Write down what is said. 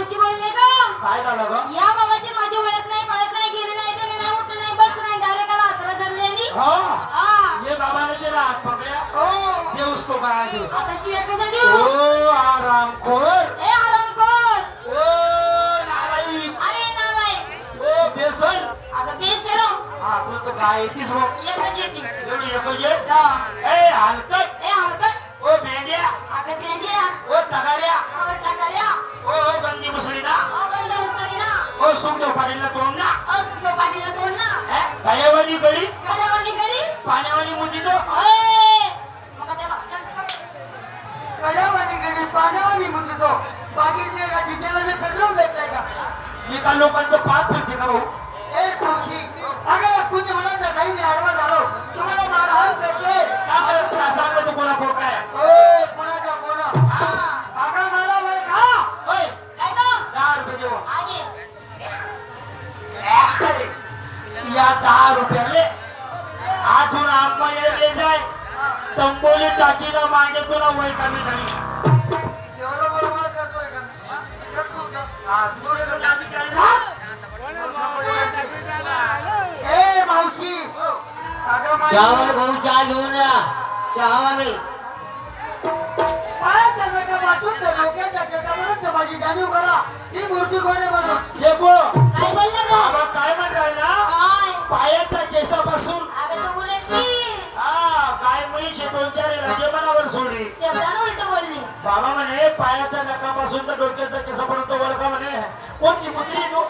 कशी बोलले ग काय झालं ग? या बाबाची माझी ओळख नाही पळत नाही गेले नाही गेले नाही उठले नाही बस नाही डायरेक्ट हातरा धरले ये बाबाने जे हात पकड्या. हो. दे उसको बाळा आता शिव्या ओ आराम कोर. ए आराम कोर. ओ नारायण. अरे नारायण. ओ बेसन. आता बेसन हा तू तर काय येतीस मग एकच येते. एवढी एकच येस ए हलकत ए हलकत ओ बे सुखदेव पाटीलला तोंड ना. पाणीला तोंड ना. गायवानी गळी. कल्यावानी घरी पाण्यावानी मुदी तो कड्यावानी गेली पाण्यावानी म्हणतो तो बाकीचे का डिझेलने पेट्रोल भेटताय का? मी का लोकांचं पाप फिरते का भाऊ? या दहा रुपयाले आठून येले जाय. तंबोली टाकी ना मागे तुला वय कमी झाली. मावशी. चहावाले भाऊ चहा घेऊन या. चहावाले. पायाच्या नका वाचून डोक्याच्या माझी जाणीव करा. ही मूर्ती कोणी हे दोन चार रगे मनावर सोडली. शब्दानं उलट बोलली. बाबा म्हणे पायाच्या नकापासून तर डोक्याच्या केसापर्यंत वळका म्हणे? कोणती मुद्री तू